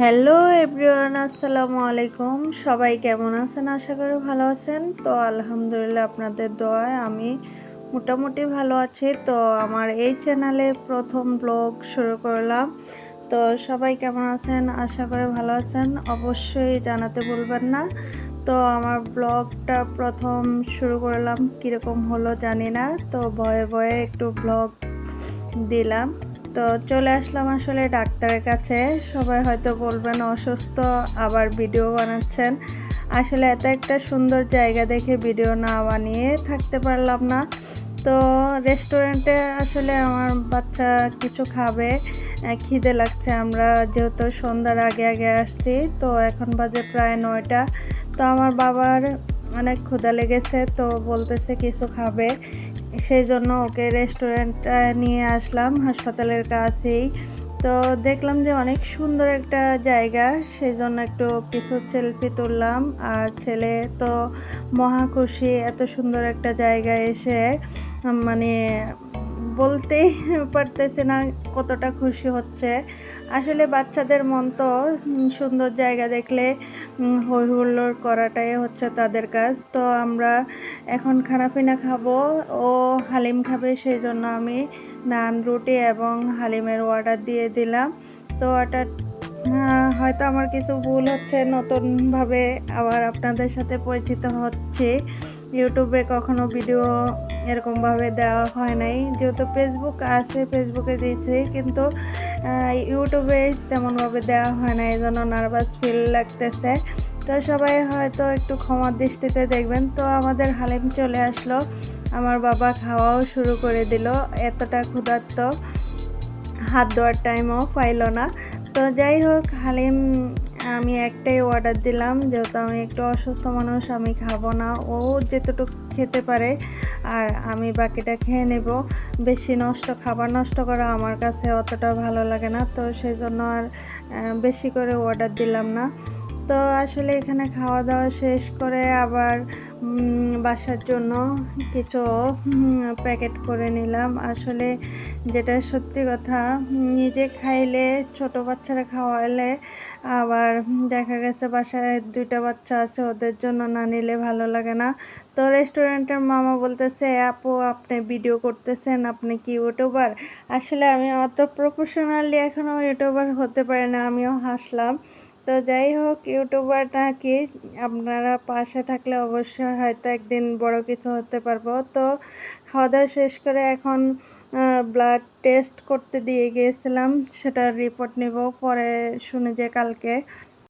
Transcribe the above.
Hello everyone আসসালামু আলাইকুম। সবাই কেমন আছেন? আশা করি ভালো আছেন। তো আলহামদুলিল্লাহ, আপনাদের দোয়ায় আমি মোটামুটি ভালো আছি। তো আমার এই চ্যানেলে প্রথম ব্লগ শুরু করলাম। তো সবাই কেমন আছেন? আশা করি ভালো আছেন। অবশ্যই জানাতে বলবেন না। তো আমার ব্লগটা প্রথম শুরু করলাম। কীরকম হলো জানি না। তো ভয়ে ভয়ে একটু ব্লগ দিলাম। তো চলে আসলাম আসলে ডাক্তারের কাছে। সবাই হয়তো বলবেন অসুস্থ, আবার ভিডিও বানাচ্ছেন। আসলে এত একটা সুন্দর জায়গা দেখে ভিডিও না বানিয়ে থাকতে পারলাম না। তো রেস্টুরেন্টে আসলে আমার বাচ্চা কিছু খাবে খিদে লাগছে আমরা যেহেতু সন্ধ্যার আগে আগে আসছি, তো এখন বাজে প্রায় নয়টা। তো আমার বাবার অনেক ক্ষুধা লেগেছে, তো বলতেছে কিছু খাবে। সেই জন্য ওকে রেস্টুরেন্ট নিয়ে আসলাম, হাসপাতালের কাছেই। তো দেখলাম যে অনেক সুন্দর একটা জায়গা সেই জন্য একটু কিছু সেলফি তুললাম। আর ছেলে তো মহা খুশি, এত সুন্দর একটা জায়গায় এসে মানে বলতেই পারতেছে না কতটা খুশি হচ্ছে। আসলে বাচ্চাদের মন তো সুন্দর জায়গা দেখলে হই হুল্লোড় করাটাই হচ্ছে তাদের কাজ। তো আমরা এখন খানাপিনা খাব, ও হালিম খাবে সেই জন্য আমি নান, রুটি এবং হালিমের অর্ডার দিয়ে দিলাম। তো অর্ডার হয়তো আমার কিছু ভুল হচ্ছে, নতুনভাবে আবার আপনাদের সাথে পরিচিত হচ্ছে। ইউটিউবে কখনো ভিডিও এরকমভাবে দেওয়া হয় নাই। যেহেতু ফেসবুক আছে ফেসবুকে দিয়েছি, কিন্তু ইউটিউবে তেমনভাবে দেওয়া হয় না এই জন্য নার্ভাস ফিল লাগতেছে। তো সবাই হয়তো একটু ক্ষমার দৃষ্টিতে দেখবেন। তো আমাদের হালিম চলে আসলো। আমার বাবা খাওয়াও শুরু করে দিল। এতটা ক্ষুধার্ত। হাত ধোয়ার টাইমও পাইল না। তো যাই হোক, হালিম আমি একটাই অর্ডার দিলাম, যেহেতু আমি একটু অসুস্থ মানুষ, আমি খাব না। ও যেতটুকু খেতে পারে, আর আমি বাকিটা খেয়ে নেব। বেশি নষ্ট, খাবার নষ্ট করা আমার কাছে অতটা ভালো লাগে না, তো সেই জন্য আর বেশি করে অর্ডার দিলাম না। তো আসলে এখানে খাওয়া দাওয়া শেষ করে আবার বাসার জন্য কিছু প্যাকেট করে নিলাম। আসলে যেটা সত্যি কথা, নিজে খাইলে, ছোট বাচ্চারা খাওয়ালে আবার দেখা গেছে বাসায় দুইটা বাচ্চা আছে, ওদের জন্য না নিলে ভালো লাগে না। তো রেস্টুরেন্টের মামা বলতেছে, আপু, আপনি ভিডিও করতেছেন, আপনি কি ইউটিউবার আসলে আমি অত প্রফেশনালি এখনও ইউটিউবার হতে পারি না, আমিও হাসলাম। তো যাই হোক, ইউটিউবার নাকি। আপনারা পাশে থাকলে অবশ্যই হয়তো একদিন বড় কিছু হতে পারব। তো খাওয়া দাওয়া শেষ করে এখন ব্লাড টেস্ট করতে দিয়ে গিয়েছিলাম, সেটার রিপোর্ট নেব, পরে শুনে যে কালকে।